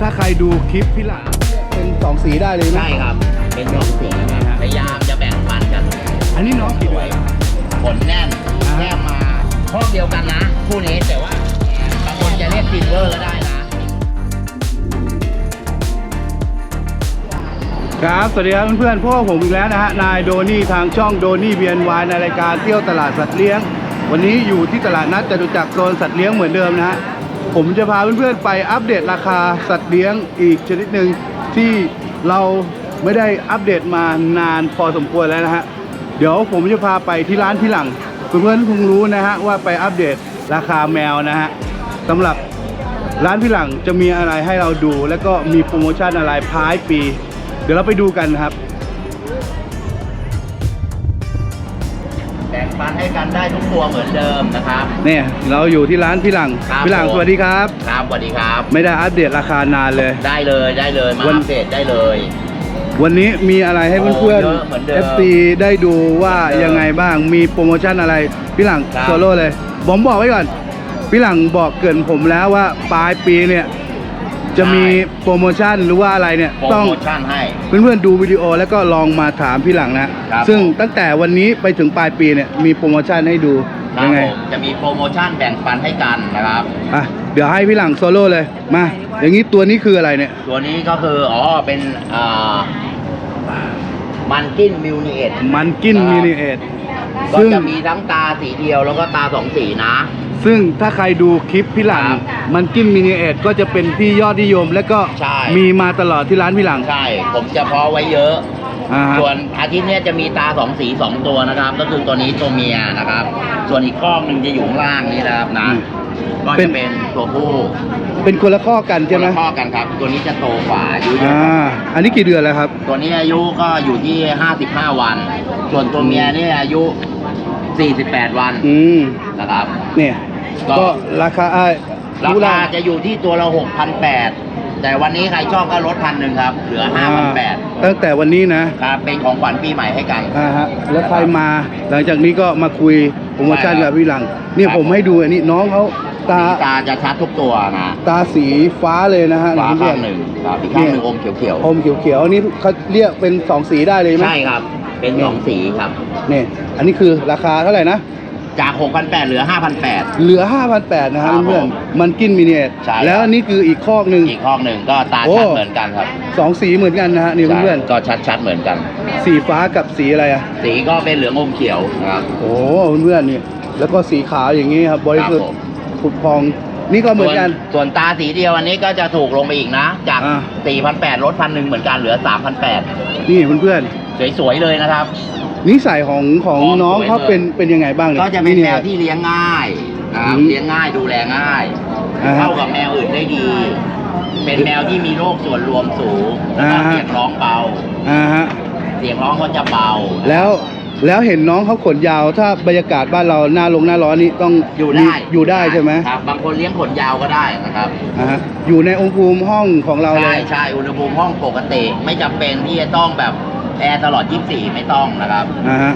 ซึ่งถ้าใครดูคลิปพี่หลานเป็นสองสีได้เลยไหมใช่ครับ เป็นสองสีนะครับพยายามจะแบ่งปันกันอันนี้น้องกี่เดือนขนแน่นอ่าแค่มาข้อเดียวกันนะคู่นี้แต่ว่าบางคนจะเรียกซิลเวอร์ก็ได้นะครับ สวัสดีครับเพื่อนๆพวกผมอีกแล้วนะฮะ นายโดนี่ทางช่องโดนี่เบียนวายในรายการเที่ยวตลาดสัตว์เลี้ยง วันนี้อยู่ที่ตลาดนัดจตุจักรโซนสัตว์เลี้ยงเหมือนเดิมนะฮะ ผมจะพาเพื่อนๆไปอัปเดตราคาสัตว์เลี้ยงอีกชนิดหนึ่งที่เราไม่ได้อัปเดตมานานพอสมควรแล้วนะฮะ เดี๋ยวผมจะพาไปที่ร้านที่หลัง เพื่อนๆคงรู้นะฮะว่าไปอัปเดตราคาแมวนะฮะสำหรับร้านพี่หลังจะมีอะไรให้เราดู แล้วก็มีโปรโมชั่นอะไรพายปี เดี๋ยวเราไปดูกันครับ แบ่งปันให้กันได้ทุกตัวเหมือนเดิมนะครับ เนี่ยเราอยู่ที่ร้านพี่หลังครับพี่หลังผม สวัสดีครับ ครับสวัสดีครับ ไม่ได้อัปเดตราคานานเลย ได้เลยได้เลยมาวัน อัปเดตได้เลย วันนี้มีอะไรให้โอ้เพื่อนเยอะเหมือนเดิมๆ FC ได้ดูว่าเหมือนเดิมยังไงบ้างมีโปรโมชั่นอะไร พี่หลังครับ โซโล่เลยผมบอกไว้ก่อน พี่หลังบอกเกรินผมแล้วว่าปลายปีเนี่ย จะมีโปรโมชั่นหรือว่าอะไรเนี่ยโปรต้อง โมชั่นให้ เพื่อนๆดูวิดีโอแล้วก็ลองมาถามพี่หลังนะ ครับซึ่งตั้งแต่วันนี้ไปถึงปลายปีเนี่ยมีโปรโมชั่นให้ดูครับยังไงผมจะมีโปรโมชั่นแบ่งปันให้กันนะครับ อะเดี๋ยวให้พี่หลังโซโล่เลยมา อย่างนี้ตัวนี้คืออะไรเนี่ย ตัวนี้ก็คือ อ๋อ เป็นอ่ามันกินมิวนิเอตมันกินครับมินิเอทก็ซึ่งจะมีทั้งตาสีเดียวแล้วก็ตาสองสีนะ ซึ่งถ้าใครดูคลิปพี่หลัง ครับมันกินมินิเอทก็จะเป็นที่ยอดนิยม และก็ใช่ มีมาตลอดที่ร้านพี่หลังใช่ ผมจะเพาะไว้เยอะ อ่าฮะ ส่วนอาทิตย์เนี้ยจะมีตาสองสีสองตัวนะครับ ก็คือตัวนี้ตัวเมียนะครับ ส่วนอีกข้องหนึ่งจะอยู่ข้างล่างนี้นะครับนะก็จะเป็นตัวผู้เป็นคนละข้อกันใช่ไหมคนละข้อกันครับ ตัวนี้จะโตกว่าอายุเยอะอ่าอันนี้กี่เดือนแล้วครับ ตัวนี้อายุก็อยู่ที่ 55 วัน ส่วนตัวเมียนี่อายุ 48 วันอืมนะครับ เนี่ย ก็ก็ราคาอ่ารารู้ละคาจะอยู่ที่ตัวละ6,800 แต่วันนี้ใครชอบก็ลดพันหนึ่งครับ เหลือ5,800ตั้งแต่วันนี้นะครับเป็นของขวัญปีใหม่ให้กัน อ่าฮะแล้วใครมาหลังจากนี้ก็มาคุยโปรโมชั่นใช่ครักับบพี่หลังเนี่ยครับ ผมให้ดูอันนี้น้องเขาตาตาจะชัดทุกตัวนะตาสีฟ้าเลยนะฮะฟ้าเพื่ข้าอนงหนึ่งครับอีกข้างหนึ่งอมเขียวอมเขียวๆอันนี้เขาเรียกเป็นสองสีได้เลยๆไหมใช่ครับ เป็นสองสีครับ เนี่ยอันนี้คือราคาเท่าไหร่นะ จาก 6,800 เหลือ 5,800 เหลือ 5,800นะฮะครับเพื่อนผมๆมันกินมินิเอทใช่ครับ แล้วอันนี้คืออีกข้อหนึ่ง อีกข้อหนึ่งก็ตาโอ้ ชัดเหมือนกันครับสองสีเหมือนกันนะฮะนี่ใช่เพื่อนก็ชัดๆเหมือนกัน ๆสีฟ้ากับสีอะไรอะ สีก็เป็นเหลืองอมเขียวนะครับโอ้เพื่อนๆนี่แล้วก็สีขาวอย่างนี้ครับบริสุทธิ์ครับผมผุดพอง นี่ก็เหมือนกัน ส่วส่วนตาสีเดียวอันนี้ก็จะถูกลงไปอีกนะ จาก อ่า 4,800ลดพันหนึ่งเหมือนกันเหลือ 3,800 นี่เพื่อนสวยๆเลยนะครับๆ นิสัยของของของน้องสวยเขาเลยเป็นเป็นยังไงบ้างเนี่ยก็จะเป็นนี่แมยวที่เลี้ยงง่ายนะครับอืมเลี้ยงง่ายดูแลง่าย อ่าฮะ เข้ากับแมวอื่นได้ดี เป็นแมวที่มีโรคส่วนรวมสูงแล้วก็อ่าฮะ เสียงร้องเบา อ่าฮะเสียงร้องเขาจะเบาแล้วแล้วเห็นน้องเขาขนยาวถ้าบรรยากาศบ้านเราหน้าลงหน้าร้อนนี่ต้องอยู่ได้มีอยู่ได้ใช่ไหมครับ บางคนเลี้ยงขนยาวก็ได้นะครับอ่าฮะอยู่ในองค์ภูมิห้องของเราเลใช่ย ใช่อุณหภูมิห้องปกติ ไม่จำเป็นที่จะต้องแบบ แอร์ตลอด 24 ไม่ต้องนะครับอ่าฮะ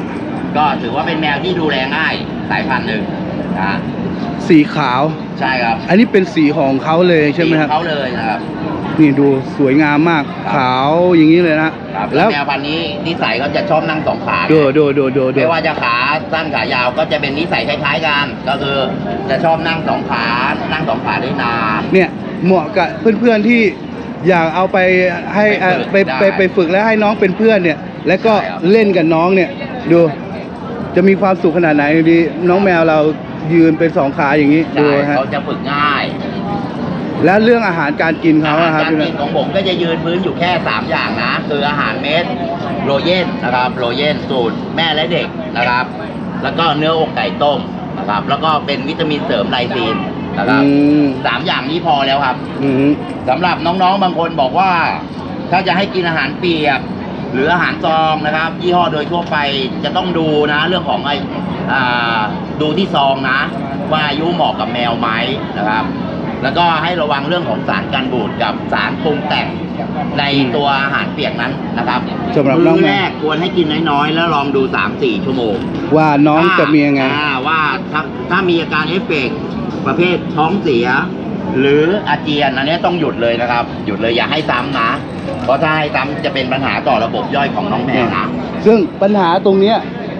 ก็ถือว่าเป็นแมวที่ดูแลง่ายสายพันธุ์หนึ่งนะสีขาว ใช่ครับอันนี้เป็นสีของเขาเลยใช่ไหมครับสีของเขาเลยนะครับ นี่ดูสวยงามมากครับขาวอย่างนี้เลยนะครับ แล้แล้ววแมวพันธุ์นี้นิสัยเขาจะชอบนั่งสองขาดูดูดูดูดู ไม่ว่าจะขาสั้นขายาวก็จะเป็นนิสัยคล้ายๆกัน ก็คือจะชอบนั่งสองขา นั่งสองขาได้นาน เนี่ยเหมาะกับเพื่อนๆที่ อยากเอาไปให้อะไปไปฝึกไปได้ ไปฝึกแล้วให้น้องเป็นเพื่อนเนี่ย แล้วก็ใช่ครับเล่นกับน้องเนี่ย ดู จะมีความสุขขนาดไหนดีน้องแมวเรายืนเป็นสองขาอย่างนี้ดูใช่ฮะเขาจะฝึกง่ายแล้วเรื่องอาหารการกินเขาอาอะคหารับรการกินของผมก็จะยืนพื้นอยู่แค่3อย่างนะ คืออาหารเม็ดโรเยนนะครับโรเยนสูตรแม่และเด็กนะครับ แล้วก็เนื้ออกไก่ต้มนะครับ แล้วก็เป็นวิตามินเสริมไลซีน นะครับอืม สามอย่างนี้พอแล้วครับอืมสำหรับน้องๆบางคนบอกว่า ถ้าจะให้กินอาหารเปียก หรืออาหารซองนะครับ ยี่ห้อโดยทั่วไปจะต้องดูนะ เรื่องของไออ่าดูที่ซองนะ ว่าอายุเหมาะกับแมวไหมนะครับ แล้วก็ให้ระวังเรื่องของสารกันบูดกับสารปรุงแต่งในตัวอาหารเปียกนั้นนะครับสำหรับน้องมื้อแมแรวกควรให้กินน้อยๆแล้วลองดู 3-4 ชั่วโมง ว่าน้องจะมียังไง อ่าว่าถ้าถ้ามีอาการเอฟเฟกต์ ประเภทท้องเสีย หรืออาเจียนอันนี้ต้องหยุดเลยนะครับ หยุดเลยอย่าให้ซ้ำนะ เพราะถ้าให้ซ้ำจะเป็นปัญหาต่อระบบย่อยของน้องแมวนะซึ่งปัญหาตรงเนี้ย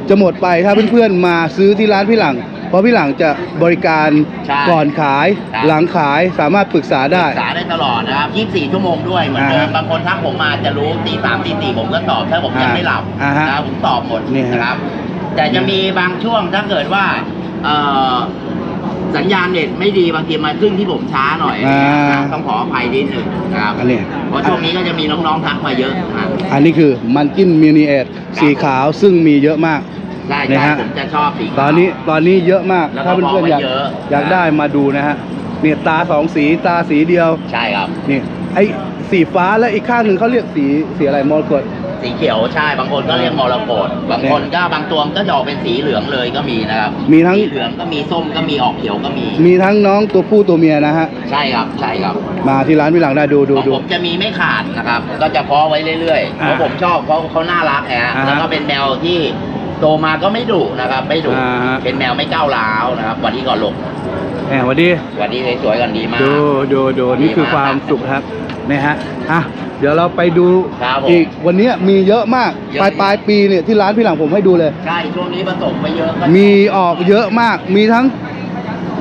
จะหมดไปถ้าเพื่อนๆมาซื้อที่ร้านพี่หลัง เพราะพี่หลังจะบริการใช่ก่อนขายครับ หลังขายสามารถปรึกษาได้ ศึกษาได้ตลอดนะครับ 24 ชั่วโมงด้วยเหมือนเดิอ่ามฮะบางคนทักผมมาจะรู้ตีสามตีสี่ผมก็ตอบถ้าผมยังไม่หลับอ่าฮะนะครับผมตอบหมดนี่ฮะนะครับ แต่จะมีบางช่วงถ้าเกิดว่าเอ่อ สัญญาณเน็ตไม่ดีบางทีมาขึ้นที่ผมช้าหน่อยอ่า นะต้องขออภัยนิดหนึ่งนะครับอันนี้เพราะช่วงนี้ก็จะมีน้องๆทักมาเยอะนะอันนี้คือมันกินมินิเอทสีขาวซึ่งมีเยอะมากใช่นะใช่ฮะ ผมจะชอบสีขาว ตอนนี้ตอนนี้เยอะมาก แล้วก็ถ้าเพื่อนๆอยากบอกว่าเยอะ อยากได้มาดูนะฮะเนี่ยตาสองสีตาสีเดียวใช่ครับ นี่ไอ้สีฟ้าและอีกข้างหนึ่งเขาเรียกสีสีอะไรมรกต สีเขียวใช่บางคนก็เรียกมรกตบางคนก็บางตัวก็จะออกเป็นสีเหลืองเลยก็มีนะครับมีทั้ง สีเหลืองก็มีส้มก็มีออกเขียวก็มีมีทั้งน้องตัวผู้ตัวเมียนะฮะ ใช่ครับใช่ครับมาที่ร้านพี่หลังได้ดูดูของดู ผมจะมีไม่ขาดนะครับ ก็จะเพาะไว้เรื่อยๆอ่าเพราะผมชอบเพราะเขาน่ารักฮะอ่าแล้วก็เป็นแมวที่โตมาก็ไม่ดุนะครับ ไม่ดุอ่าฮะ เป็นแมวไม่ก้าวร้าวนะครับวันนี้ก่อนลงแห มสวัสดีวันนี้สวยๆกันดีมาก ดูดูดูนี่คือดีมากความสุขครับนี่ฮะอะเดี๋ยวเราไปดูครับผมอีกวันนี้มีเยอะมากเยอะ ปลายปลายปีเนี่ยที่ร้านพี่หลังผมให้ดูเลย ใช่ช่วงนี้ผสมไปเยอะก็มีออกเยอะมาก มีทั้ง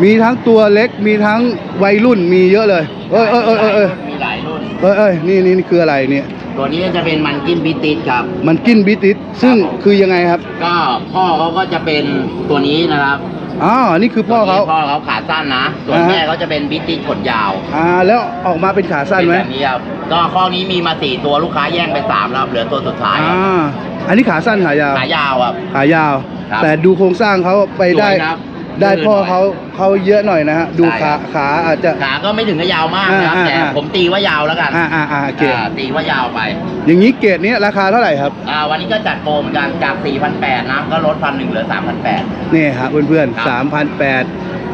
มีทั้งตัวเล็ก มีทั้งวัยรุ่น มีเยอะเลย เอ้ยเอ้ยเอ้ยเอ้ยเอ้ยมีหลายรุ่น เอ้ยเอ้ยนี่นี่นี่คืออะไรเนี่ย ตัวนี้จะเป็นมันกินบิติสครับ มันกินบิติสซึ่งครับผม คือยังไงครับ ก็พ่อเขาก็จะเป็นตัวนี้นะครับ อ๋อนี่คือพ่อเขาตัวนี้พ่อเขาขาสั้นนะ ส่วนอ่าฮะ แม่เขาจะเป็นบิติสขนยาวอ่า แล้วออกมาเป็นขาสั้นเป็นไหมแบบนี้ครับก็ข้อนี้มีมาสี่ตัวลูกค้าแย่งไปสามแล้วเหลือตัวสุดท้ายอ่าอันนี้ขาสั้นขายาว ขายาวครับ ขายาว ครับ แต่ดูโครงสร้างเขาไปได้ สวยครับ ได้ลื่นพ่อหน่ยเขาเขาเยอะหน่อยนะฮะดูใช่ครัขาบขาอาจจะ ขาก็ไม่ถึงกับยาวมากนะครับอ่าแต่อ่า ผมตีว่ายาวแล้วกันอ่าอ่าอ่าโอเคอ่าตีว่ายาวไปอย่างนี้เกรดนี้ราคาเท่าไหร่ครับอ่าวันนี้ก็จัดโปรเหมือนกันจาก 4,800นะก็ลดพันหนึ่งเหลือ 3,800 นี่ครับเพื่อนครับๆสามพันแปด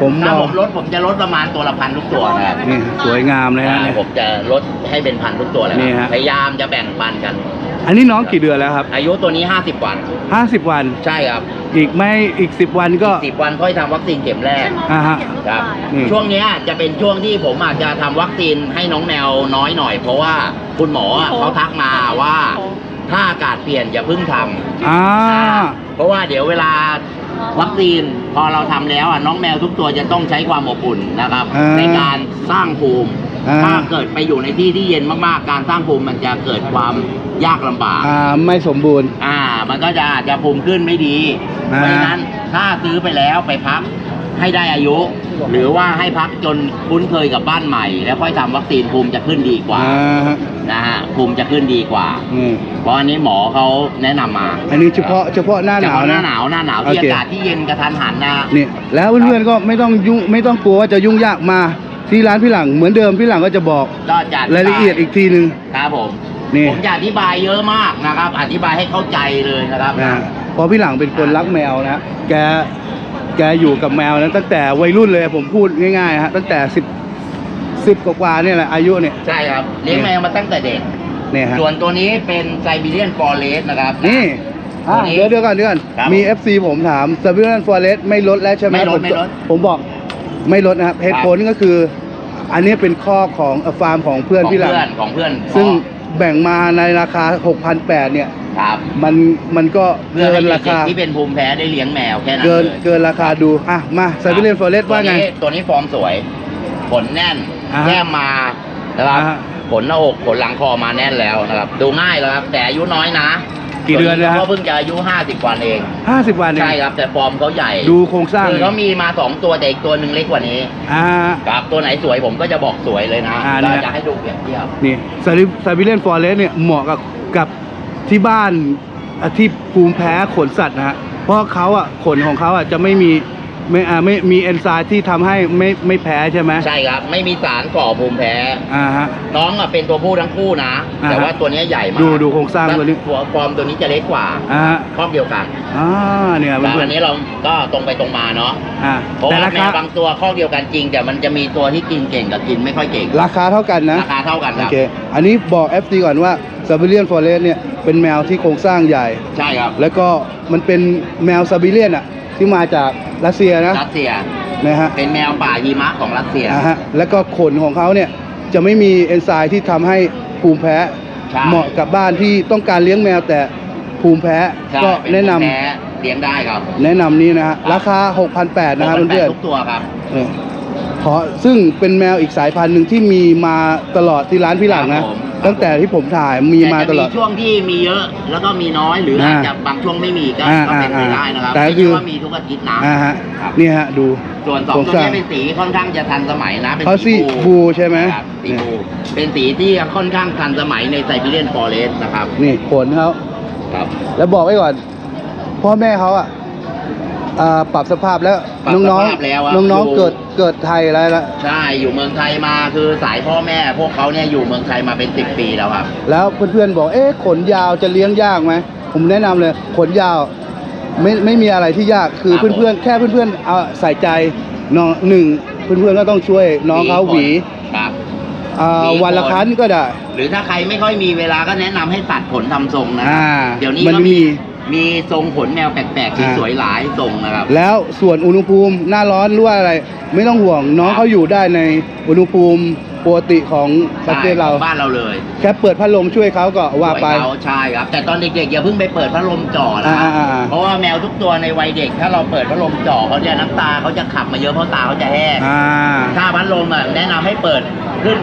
ผมถ้าบอผกมลดผมจะลดประมาณตัวละพันทุกตัวนะครับนี่สวยงามเลยฮะอ่าเนี่ยผมจะลดให้เป็นพันทุกตัวเลยนี่ครัฮะ บพยายามจะแบ่งปันกัน อันนี้น้องกี่เดือนแล้วครับ อายุตัวนี้ 50 วัน 50 วัน ใช่ครับ อีกไม่อีก10วันก็10วันค่อยทำวัคซีนเข็มแรก อ่าฮะ ครับนี่ช่วงเนี้ยจะเป็นช่วงที่ผมอาจจะทำวัคซีนให้น้องแมวน้อยหน่อย เพราะว่าคุณหมออะเขาทักมาว่า ถ้าอากาศเปลี่ยนอย่าเพิ่งทำ อ่า เพราะว่าเดี๋ยวเวลาวัคซีนพอเราทำแล้วอะน้องแมวทุกตัวจะต้องใช้ความอบอุ่นนะครับ อ่า ในการสร้างภูมิ อ่า ถ้าเกิดไปอยู่ในที่ที่เย็นมากๆ การสร้างภูมิมันจะเกิดความยากลำบาก อ่าไม่สมบูรณ์ อ่า มันก็จะอาจจะภูมิขึ้นไม่ดีอ่าเพราะฉะนั้นถ้าซื้อไปแล้วไปพักให้ได้อายุ หรือว่าให้พักจนคุ้นเคยกับบ้านใหม่ แล้วค่อยทำวัคซีนภูมิจะขึ้นดีกว่าอ่าฮะนะฮะภูมิจะขึ้นดีกว่านี่เพราะอันนี้หมอเขาแนะนำมาอันนี้เฉพาะเฉพาะหน้าหเฉนาวพาะหนะ น้าหนาวหน้าหนาวที่โอเค อากาศที่เย็นกระทันหันนะ นี่แล้วเพื่อนๆก็ไม่ต้องยุ่งไม่ต้องกลัวว่าจะยุ่งยากมา ที่ร้านพี่หลังเหมือนเดิมพี่หลังก็จะบอกก็จะรายละเอียดอีกทีหนึ่งครับผมนี่ผมจะอธิบายเยอะมากนะครับ อธิบายให้เข้าใจเลยนะครับนะเพราะพี่หลังเป็นคนรักแมวนะ แกแกอยู่กับแมวนั้นตั้งแต่วัยรุ่นเลยผมพูดง่ายๆฮะตั้งแต่สิบสิบกว่าๆเนี่ยแหละอายุเนี่ยใช่ครับเลี้ยงแมวมาตั้งแต่เด็กเนี่ยฮะส่วนตัวนี้เป็นไซบีเรียนฟอเรสนะครับนี่อะตัวนี้เดี๋ยวเดี๋ยวก่อนเดี๋ยวก่อนครับมี FC ผมถามซาบิลันฟอเรสไม่ลดแล้วใช่ไหมไม่ลดผไม่ลดผมบอกไม่ลดนะครับเหตุผลก็คือ อันนี้เป็นข้อของเอ่อฟาร์มของเพื่อนของพี่หลังเพื่อนของเพื่อนซึ่งพ่อแบ่งมาในราคา 6,800 เนี่ย ครับมันมันก็เพื่อเกิให้นเด็รากคาๆที่เป็นภูมิแพ้ได้เลี้ยงแมวแค่นั้นเกินเลยเกินราคาดู อะ มาซาบิเลนฟอเรสว่าไง ตัวนี้ตัวนี้ฟอร์มสวยขนแน่นอ่าฮะแก้มมานะครับอ่าฮะขนหน้าอกขนหลังคอมาแน่นแล้วนะครับ ดูง่ายแล้วครับแต่อายุน้อยนะ กี่เดือนแล้วฮะ เขาเพิ่งจะอายุ 50 วันเอง50วันเนี่ยใช่ครับ แต่ฟอร์มเขาใหญ่ดูโครงสร้างคือเขามีมาสองตัวแต่อีกตัวหนึ่งเล็กกว่านี้อ่า ครับตัวไหนสวยผมก็จะบอกสวยเลยนะอ่าเราเนี่ยจะให้ดูเปรียบเทียบ นี่ซาบิซาบิเลนฟอเรสเนี่ยเหมาะกับกับที่บ้านอะที่ภูมิแพ้ขนสัตว์นะฮะเพราะเขาอะขนของเขาอะจะไม่มี ไม่อ่าไม่มีเอนไซม์ที่ทำให้ไม่ไม่แพ้ใช่ไหมใช่ครับ ไม่มีสารก่อภูมิแพ้ อ่าฮะ น้องอะเป็นตัวผู้ทั้งคู่นะ อ่าฮะแต่ว่าตัวเนี้ยใหญ่มากดูดูโครงสร้างตัวนี้หัวฟอร์มตัวนี้จะเล็กกว่าอ่าฮะครอบเดียวกันอ่าเนี่ยแต่เพื่ออันนนี้เราก็ตรงไปตรงมาเนาะๆอ่าเพราะแต่ว่าราแมคาวบางตัวครอบเดียวกันจริง แต่มันจะมีตัวที่กินเก่งกับกินไม่ค่อยเก่งราคาเท่ากันนะ ราคาเท่ากันคโอรับ เค อันนี้บอก FT ก่อนว่าซาบิเลียนฟอเรสเนี่ยเป็นแมวที่โครงสร้างใหญ่ ใช่ครับ แล้วก็มันเป็นแมวซาบิเลียนอะ ที่มาจากรัสเซียนะรัสเซียนะฮะเป็นแมวป่าหิมะของรัสเซียนะฮะแล้วก็ขนของเขาเนี่ยจะไม่มีเอนไซม์ที่ทำให้ภูมิแพ้ใช่เหมาะกับบ้านที่ต้องการเลี้ยงแมวแต่ภูมิแพ้ใช่ก็เป็แนะนำแพ้เลี้ยงได้ครับ แนะนำนี้นะฮะราคา 6,800นะฮะมันแปเพื่ดอนทุกตัวครับๆเนี่ยขอซึ่งเป็นแมวอีกสายพันธุ์หนึ่งที่มีมาตลอดที่ร้านพี่หลังครันะบผม ตั้งแต่ที่ผมถ่ายมีมาตลอดแจะช่วงที่มีเยอะแล้วก็มีน้อยหรืออาจจะบางช่วงไม่มีก็อ่าก็เป็นไปได้นะครับแต่ไม่คืใช่อว่ามีทุกอาทิตย์นะอ่าฮะครับนี่ฮะดู ส่วนสองโครงตัวสร้างนี้เป็นสีค่อนข้างจะทันสมัยนะเป็นเขาสีสีบูใช่ไหมครับสีบูเป็นสีที่ค่อนข้างทันสมัยในไซบีเรียนฟอเรสต์นะครับนี่ขนเขาครับ แล้วบอกไว้ก่อน พ่อแม่เขาอะอ่าปรับสภาพแล้วปรับน้องสภาพแล้วอะๆน้องอยู่ๆเกิด เกิดไทยแล้วละใช่อยู่เมืองไทยมาคือสายพ่อแม่ พวกเขาเนี่ยอยู่เมืองไทยมาเป็นสิบปีแล้วครับ แล้วเพื่อนๆบอกเอ๊ะขนยาวจะเลี้ยงยากไหมผมแนะนำเลยขนยาวไม่ไม่มีอะไรที่ยากคือครับผม เพื่อนๆแค่เพื่อนๆเอาใส่ใจน้องหนึ่งเพื่อนๆก็ต้องช่วยน้องเขาหวีครับ อ่าหวีวันละขนครั้งก็ได้ หรือถ้าใครไม่ค่อยมีเวลาก็แนะนำให้ตัดขนทำทรงนะครัอ่าเดี๋ยวนี้มันก็มีมี มีทรงขนแมวแปลกอ่าๆสวยๆหลายทรงนะครับ แล้วส่วนอุณหภูมิหน้าร้อนหรือว่าอะไร ไม่ต้องห่วงน้องครับเขาอยู่ได้ในอุณหภูมิปกติของประเทศเรา ใช่ของบ้านเราเลยแค่เปิดพัดลมช่วยเขาก็ว่าไปสยเขาใช่ครับ แต่ตอนเด็กๆอย่าเพิ่งไปเปิดพัดลมจ่อนะอ่าอ่าอ่าเพราะว่าแมวทุกตัวในวัยเด็ก ถ้าเราเปิดพัดลมจ่อเขาจะน้ำตาเขาจะขับมาเยอะเพราะตาเขาจะแห้งอ่า ถ้าพัดลมอะแนะนำให้เปิดขึ้น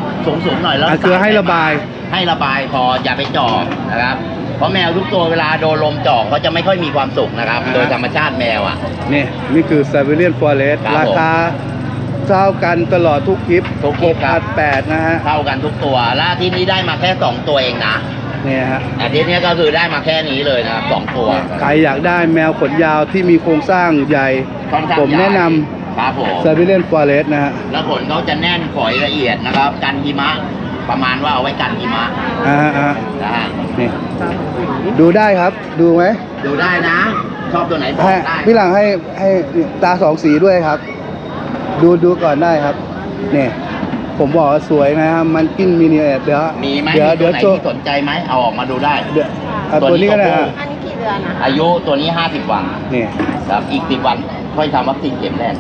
สูงๆหน่อยแล้วอะคือให้ระบาย ให้ระบายพออย่าไปจ่อนะครับ เพราะแมวทุกตัวเวลาโดนลมจ่อเขาจะไม่ค่อยมีความสุขนะครับอ่าโดยธรรมชาติแมวอะ นี่นี่คือ s ซ b เ r ียนฟอเรสครับราคาเท่ากันตลอดทุกคลิปทุกคลิปครับ แปดนะฮะเท่ากันทุกตัวและอาที่นี้ได้มาแค่สองตัวเองนะเนี่ยฮะอาทิตย์นี้ก็คือได้มาแค่นี้เลยนะครับสองตัวใครอยากได้แมวขนยาวที่มีโครงสร้างใหญ่ ค่อนข้างผมใหญ่แนะนครับผมำ s ซ b เ r ียนฟอเรสนะฮะ แล้วขนเขาจะแน่นฝอยละเอียดนะครับ กันหิมะ ประมาณว่าเอาไว้กันหิมะอ่าอ่านะฮะนี่ดูได้ครับ ดูไหมดูได้นะ ชอบตัวไหนบอให้กได้พี่หลังให้ให้ตาสองสีด้วยครับ ดูดูก่อนได้ครับเนี่ยผมบอกว่าสวยนะครับ มันกินมินิเอตเดี๋ยวมีไหมเดี๋ยวมีตัเดี๋ยววไหนโชว์ที่สนใจไหมเอาออกมาดูได้ เดี๋ยวเอาตัตัววนี้นี้ก็ได้ตัวผู้ฮะอันนี้กี่เดือนนะคะอายุตัวนี้ 50 วันนี่ครับอีก 10 วันค่อยทำวัคซีนเข็มแรก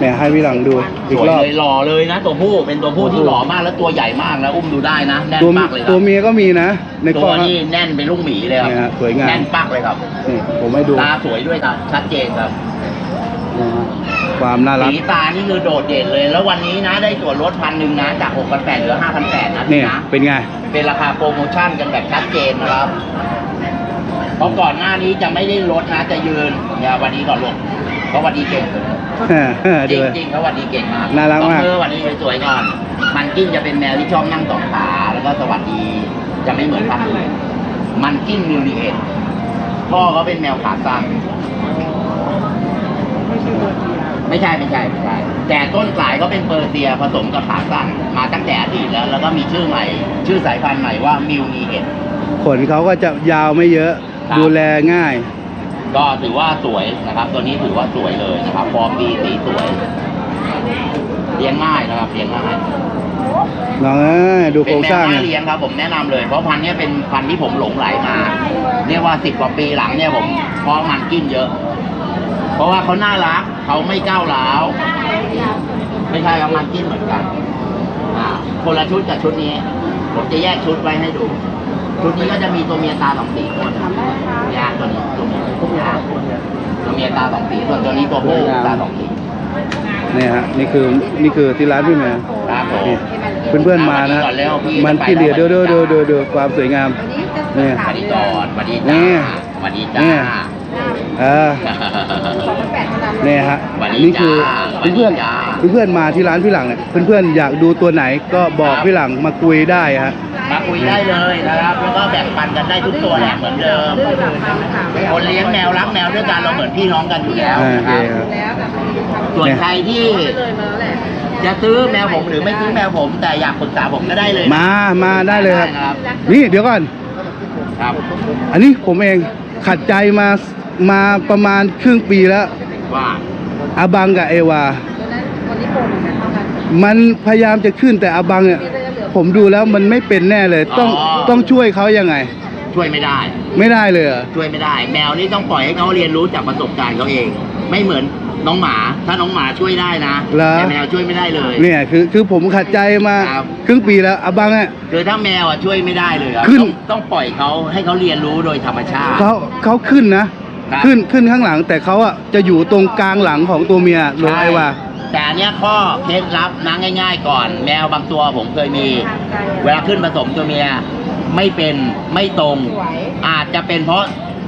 เนี่ยให้พี่หลังดูอีสกวยรอบเลยหล่อเลยนะ ตัวผู้เป็นตัวผู้ที่หล่อมากแล้วตัวใหญ่มากแล้วอุ้มดูได้นะแน่นตัวมากเลยคตัรัวบเมียก็มีนะในกตัล้วองครับนี้แน่นเป็นลูกหมีเลยครับเนี่ยฮะสวยงาม แน่นปักเลยครับนี่ผมให้ดูตาสวยด้วยครับชัดเจนครับนะฮะความน่ารัก สีตานี่คือโดดเด่นเลย แล้ววันนี้นะได้ส่วนลดพันหนึ่งนะจาก6,800เหลือ5,800นะเนี่พี่ยนะ เป็นไง เป็นราคาโปรโมชั่นกันแบบชัดเจนนะครับ เพราะก่อนหน้านี้จะไม่ได้ลดนะจะยืนอย่าวันนี้ก่อนลง เพราะวันนี้เก่งจดู ริงจริงๆเขาวันนี้เก่งมากน่ารักมาก ต้องเออวันนี้สวยๆก่อน มันกิ้งจะเป็นแมวที่ชอบนั่งสองขาแล้วก็สวัสดีจะไม่เหมือนพันธุ์อื่นมันกิ้งมิวนิเอ็นพ่อเขาเป็นแมวขาสั้นไม่ใช่ไม่ใช่ไม่ใช่แต่ต้นสายก็เป็นเปอร์เซียผสมกับขาสั้นมาตั้งแต่อดีตแล้ว แล้วก็มีชื่อใหม่ ชื่อสายพันธุ์ใหม่ว่ามิวนีเอ็นขนเขาก็จะยาวไม่เยอะ ครับ ดูแลง่าย ก็ถือว่าสวยนะครับ ตัวนี้ถือว่าสวยเลยนะครับฟอร์มดีสีสวยเลี้ยงง่ายนะครับเลี้ยงง่ายน้องเอ้ยดูโคเป็รนงแมสร้าวงน่าเนี่ยเลี้ยงครับผมแนะนำเลยเพราะพันธุ์เนี้ยเป็นพันธุ์ที่ผมหลงไหลมา เรียกว่าสิบกว่าปีหลังเนี่ยผมเพราะมันกินเยอะ เพราะว่าเขาน่ารักเขาไม่ก้าวร้าวไม่ใช่ครับมันกินเหมือนกันอ่าคนละชุดกับชุดนี้ ผมจะแยกชุดไว้ให้ดู ชุดนี้ก็จะมีตัวเมียตาสองสีคนยางตัวนี้ตัวเมียยางตัวเมียตาสองสีส่วนตัวนี้ตัวผู้ตาสองสีเนี่ยฮะนี่คือนี่คือที่ร้านพี่แมวครับผมนี่เพื่อนๆมานะก่อนเร็วพี่มันกินเดียวดูดูดูดูดูความสวยงามอันนี้จะเนี่ยสวัสดีก่อนสวัสดีนี่จ้าสวัสดีจ้านี่เออสองพันแปดเท่านั้นเลยเนี่ยฮะสวัสดีนี่คือจ้าเพื่อนสวัสดีจ้าๆเพื่อนๆมาที่ร้านพี่หลังเนี่ยเพื่อนๆอยากดูตัวไหนก็บอกพี่หลังมาคุยได้ฮะมา คุยได้เลยนะครับ แล้วก็แบ่งปันกันได้ทุกตัวแหละเหมือนเดิมด้วยแบบฟังข่าวคนเลี้ยงแมวรักแมวด้วยกันเราเหมือนพี่น้องกันอยู่แล้วอ่านะโอคเครับแล้วแต่มันมีทำส่วนใครที่เลยมาแล้วแหละจะซื้อแมวผมหรือไม่ซื้อแมวผม แต่อยากปรึกษาผมก็ได้เลยนะมามาได้เลยครับ ครับนี่เดี๋ยวก่อน ครับอันนี้ผมเองขัดใจมามาประมาณครึ่งปีแล้ว ว่าอาบังกับเอวาตัวนั้นวันนี้โปรเหมือนกันเท่ากันมันพยายามจะขึ้นแต่อาบังเนี่ย มีแต่จะเหลือผมดูแล้วมันไม่เป็นแน่เลย ต้องต้องช่วยเขายังไง ช่วยไม่ได้ ไม่ได้เลยเหรอช่วยไม่ได้ แมวนี่ต้องปล่อยให้เขาเรียนรู้จากประสบการณ์เขาเองอไม่เหมือนน้องหมา ถ้าน้องหมาช่วยได้นะเหรอแต่แมวช่วยไม่ได้เลย เนี่ยคือคือผมขัดใจมาครับ ครึ่งปีแล้วอาบังอะ คือถ้าแมวอะช่วยไม่ได้เลยครับขึ้น ต้องต้องปล่อยเขาให้เขาเรียนรู้โดยธรรมชาติ เขาเขาขึ้นนะ ครับ ขึ้นขึ้นข้างหลังแต่เขาอะจะอยู่ตรงกลางหลังของตัวเมียลงไอ้ว่า แต่อันเนี้ยข้อเคล็ดลับนะง่าย ๆ ก่อน แมวบางตัวผมเคยมี เวลาขึ้นผสมตัวเมียไม่เป็นไม่ตรงสวยอาจจะเป็นเพราะ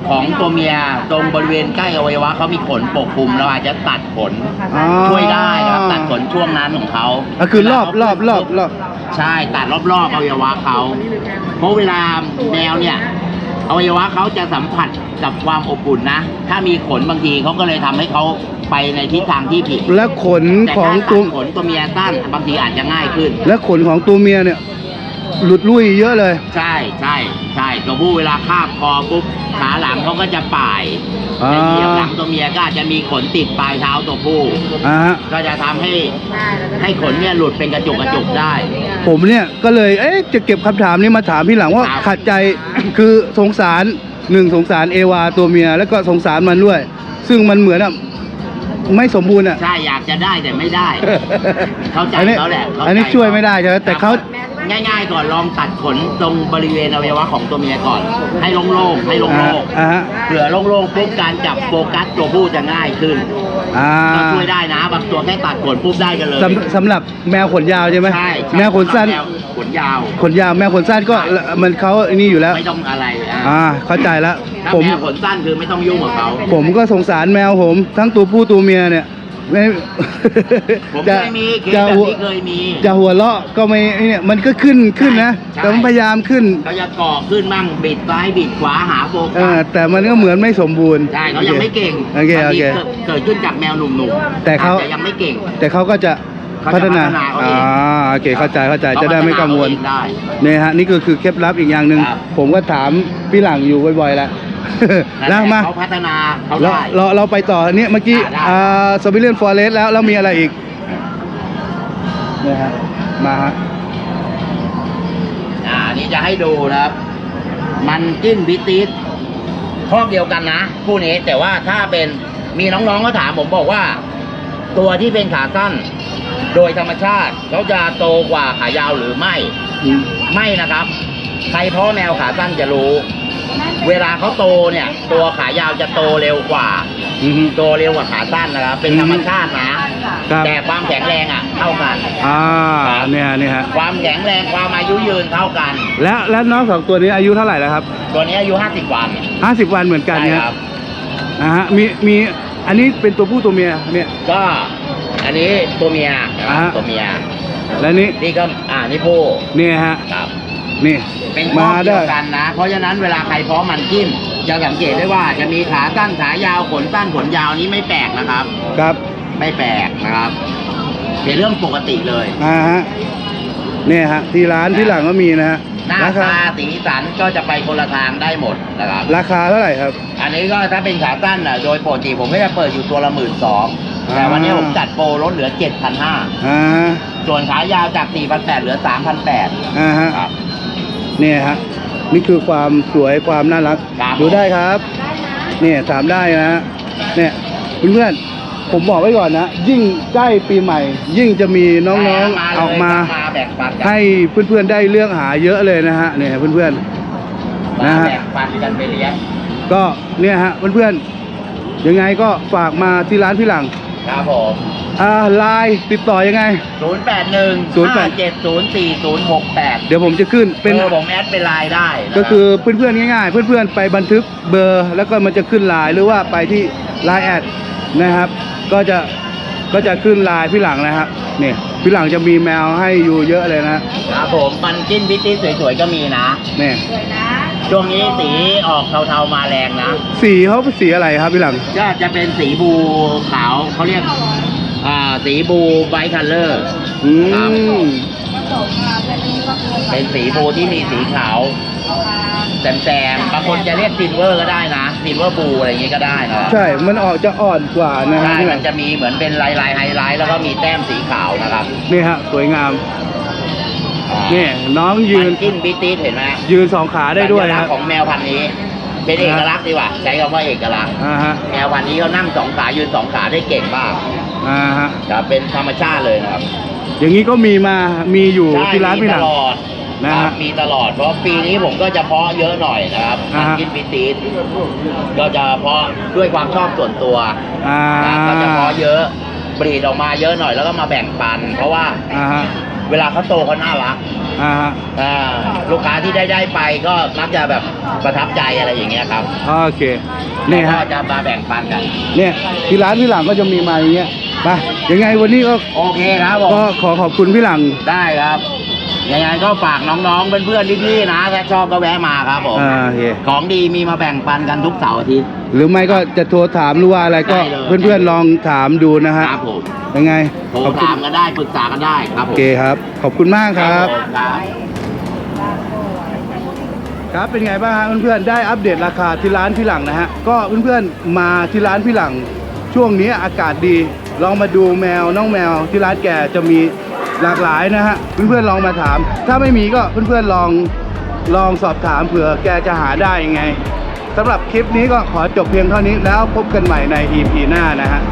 ของตัวเมียตรงบริเวณใกล้อวัยวะเขามีขนปกคลุมเราอาจจะตัดขนอ๋อช่วยได้นะครับตัดขนช่วงนั้นของเขาก็คือรอบรอบรอบรอบ ใช่ตัดรอบๆอวัยวะเขาเพราะเวลาแมวเนี่ย อวัยวะเขาจะสัมผัสกับความอบอุ่นนะ ถ้ามีขนบางทีเขาก็เลยทำให้เขาไปในทิศทางที่ผิดและขนแต่ของถ้าตัตัวดขนตัวเมียสั้นบางทีอาจจะง่ายขึ้น และขนของตัวเมียเนี่ย หลุดลุ่ยเยอะเลย ใช่ใช่ใช่ตัวผู้เวลาคาบคอปุ๊บขาหลังเขาก็จะป่าย อ่าในเหยียบหลังตัวเมียก็อาจจะมีขนติดปลายเท้าตัวผู้ อ่าฮะ ก็จะทำให้ได้แล้วก็ให้ขนเนี่ยหลุดเป็นกระจุกกระจุกได้ ผมเนี่ยก็เลยเอ๊ะจะเก็บคำถามนี้มาถามพี่หลังว่าครับ ขัดใจ คือสงสารหนึ่งสงสารเอวาตัวเมีย แล้วก็สงสารมันด้วย ซึ่งมันเหมือนอะไม่สมบูรณ์อะใช่อยากจะได้แต่ไม่ได้ เข้าใจอันนี้เขาแหละเข้าใจอันนี้ช่วยไม่ได้ใช่ไหมแต่เขา ง่าย ๆ ก่อนลองตัดขนตรงบริเวณอวัยวะของตัวเมียก่อน ให้โล่งๆให้โล่อ่างอ่าฮะ ๆเผื่อโล่งๆปุ๊บการจับโฟกัสตัวผู้จะง่ายขึ้นอ่าก็ช่วยได้นะบางตัวแค่ตัดขนปุ๊บได้กันเลย สำสำหรับแมวขนยาวใช่ไหมใช่ใช่แมวขนสั้น แมวขนยาว ขนยาวแมวขนสั้นก็มันเขาอันนี้อยู่แล้ว ไม่ต้องอะไรอะอ่าเข้าใจแล้วถ้าผม แมวขนสั้นคือไม่ต้องยุ่งกับเขาผมก็สงสารแมวผม ทั้งตัวผู้ตัวเมียเนี่ย ไม่ ผมจะเคยมีเคสจะแบบหัวนี้เคยมี จะหัวเราะก็ไม่ไอ้เนี่ยมันก็ขึ้นขึ้นนะ ใช่ แต่มันพยายามขึ้นเขาจะเกาะขึ้นมั่งบิดซ้ายบิดขวาหาโฟเอกัอสแต่มันก็เหมือนไม่สมบูรณ์ใช่เขายังไม่เก่งโอเคโอเคบางทีกิดเกิดขึ้นจากแมวหนุ่มๆแต่เขา อจจะยังไม่เก่ง แต่เขาก็จะเขาพัจะฒนาพัฒนาเขาเอง อ่าโอเคเข้าใจเข้าใจจะได้ไม่กังวลเขาพัฒนาเขาเองได้ เนี่ยฮะนี่ก็คือเคล็ดลับอีกอย่างหนึ่งครับ ผมก็ถามพี่หลังอยู่บ่อยๆแล้ว แล้วมาเขาพัฒนาเขาเราได้เราเราไปต่อเนี่ยเมื่อกี้อ่าได้อ่าสวิเลียนฟอเรสแล้วแล้วมีอะไรอีกเนี่ยฮะมาฮะอ่าอันนี้จะให้ดูนะครับ มันจิ้นพิติสข้อเดียวกันนะคู่นี้แต่ว่าถ้าเป็นมีน้องๆก็ถามผมบอกว่า ตัวที่เป็นขาสั้น โดยธรรมชาติเขาจะโตกว่าขายาวหรือไม่อืมไม่นะครับ ใครเพราะแมวขาสั้นจะรู้ เวลาเขาโตเนี่ย ตัวขายาวจะโตเร็วกว่าอืมโตเร็วกว่าขาสั้นนะครับ เป็นธรรมชาตินะครับ แต่ความแข็งแรงอะเท่ากัน อ่าครับเนี่ยนี่ฮะความแข็งแรงความอายุยืนเท่ากัน แล้วแล้วน้องสองตัวนี้อายุเท่าไหร่แล้วครับตัวนี้อายุ50วันห้าสิบวันเหมือนกันใช่เนี่ยครับ นะฮะมีมีอันนี้เป็นตัวผู้ตัวเมียเนี่ย ก็อันนี้ตัวเมียนะครับอ่า ตัวเมีย และนี่นี่ก็อ่านี่ผู้เนี่ยฮะ ครับ นี่เป็นข้อมาเดีได้ยวกันนะ เพราะฉะนั้นเวลาใครเพาะมันจิ้มจะสังเกตได้ว่าจะมีขาสั้นขายาวขนสั้นขนยาวนี้ไม่แปลกนะครับ ครับไม่แปลกนะครับ เป็นเรื่องปกติเลย อ่าฮะเนี่ยฮะที่ร้านที่หลังก็มีนะฮะหน้าราคาตาสีสันก็จะไปคนละทางได้หมดนะครับ ราคาเท่าไหร่ครับ อันนี้ก็ถ้าเป็นขาสั้นอะโดยปกติผมก็จะเปิดอยู่ตัวละหมื่นสองแต่วันนี้ผมจัดโปรลดเหลือเจ็ดพันห้าอ่าฮะส่วนขายาวจากสี่พันแปดเหลือสามพันแปดอ่าฮะครับ เนี่ยฮะนี่คือความสวยความน่ารักครับดูได้ครับ เนี่ยถามได้นะฮะเนี่ยเพื่อนๆผมบอกไว้ก่อนนะ ยิ่งใกล้ปีใหม่ ยิ่งจะมีน้องเลยๆออกมามาแบ่งปันกันให้เพื่อนๆได้เรื่องหาเยอะเลยนะฮะเนี่ยเพื่อนๆมานะฮะแบ่งปันกันไปเลี้ยงก็เนี่ยฮะเพื่อนๆยังไงก็ฝากมาที่ร้านพี่หลัง ครับผม อ่าไลน์ติดต่อยังไงศูนย์แปดหนึ่ง081ห้าเจ็ดศูนย์สี่ศูนย์หกแปดเดี๋ยวผมจะขึ้นเป็นเบอร์ผมแอดเป็นไลน์ได้นะก็คือเพื่อนๆง่ายๆ เพื่อนๆไปบันทึกเบอร์ แล้วก็มันจะขึ้นไลน์หรือว่าไปที่ไลน์แอดนะครับ ก็จะก็จะขึ้นไลน์พี่หลังนะครับเนี่ยพี่หลังจะมีแมวให้อยู่เยอะเลยนะฮะครับผมมันจิ้นพิตตี้สวยๆก็มีนะ เนี่ย สวยนะ ช่วงนี้สีออกเทาๆมาแรงนะ สีเขาเป็นสีอะไรครับพี่หลัง ก็จะเป็นสีบลูขาวเขาเรียก อ่า สีบลูไบท์คัลเลอร์ อืครับมผสมมาเป็นนี้ก็คือเป็นสีบลูที่มีสีขาวแซมๆบางคนจะเรียกซิลเวอร์ก็ได้นะซิลเวอร์บลูอะไรอย่างงี้ก็ได้นะครับใช่ มันออกจะอ่อนกว่านะฮะใช่พี่หมัลันงจะมีเหมือนเป็นลายลายๆไฮไลท์แล้วก็มีแต้มสีขาวนะครับ นี่ฮะ สวยงาม นี่น้องยืนมันจิ้นพิตตี้เห็นไหมยืนสองขาได้ด้วยสัญลักฮะษณ์ของแมวพันธุ์นี้ เป็นเอกลักษณ์ดีกว่า ใช้คำว่าเอกลักษณ์อ่าฮะแมวพันธุ์นี้เขานั่งสองขายืนสองขาได้เก่งมากอ่าฮะครับเป็นธรรมชาติเลยนะครับ อย่างนี้ก็มีมามีอยู่ใช่ที่ร้านมีพี่หตลังลอดนะคฮะรับมีตลอดเพราะปีนี้ผมก็จะเพาะเยอะหน่อยนะครับอ่ามันฮะกินปีตีนก็จะเพาะด้วยความชอบส่วนตัวอ่านะก็จะเพาะเยอะบรีดออกมาเยอะหน่อยแล้วก็มาแบ่งปัน เพราะว่าอ่าฮะ เวลาเขาโตเขาน่ารักอ่าฮะอ่าลูกค้าที่ได้ได้ไปก็มักจะแบบประทับใจอะไรอย่างเงี้ยครับโอเคนี่แล้วฮะก็จะมาแบ่งปันกันเนี่ยที่ร้านพี่หลังก็จะมีมาอย่างเงี้ยไปยังไงวันนี้ก็โอเคครับผมก็ขอขอบคุณพี่หลังได้ครับ ยังไงก็ฝากน้องๆ เพื่อนๆ พี่ๆ นะ ถ้าชอบก็แวะมาครับผม อ่าโอเค ของดีมีมาแบ่งปันกันทุกเสาร์อาทิตย์ หรือไม่ก็จะโทรถามหรือว่าอะไรก็ได้เลย เพื่อนๆลองถามดูนะฮะครับผมยังไงโทรขอบคุณถามกันได้ปรึกษากันได้ครับผโอมเคครับ ขอบคุณมากครับ ผมครับ ครับเป็นไงบ้างฮะเพื่อนๆได้อัปเดตราคาที่ร้านพี่หลังนะฮะก็เพื่อนๆมาที่ร้านพี่หลัง ช่วงนี้อากาศดี ลองมาดูแมวน้องแมวที่ร้านแกจะมี หลากหลายนะฮะเพื่อนๆลองมาถาม ถ้าไม่มีก็เพื่อนๆลองลองสอบถามเผื่อแกจะหาได้ยังไงสำหรับคลิปนี้ก็ขอจบเพียงเท่านี้แล้วพบกันใหม่ใน EP หน้านะฮะ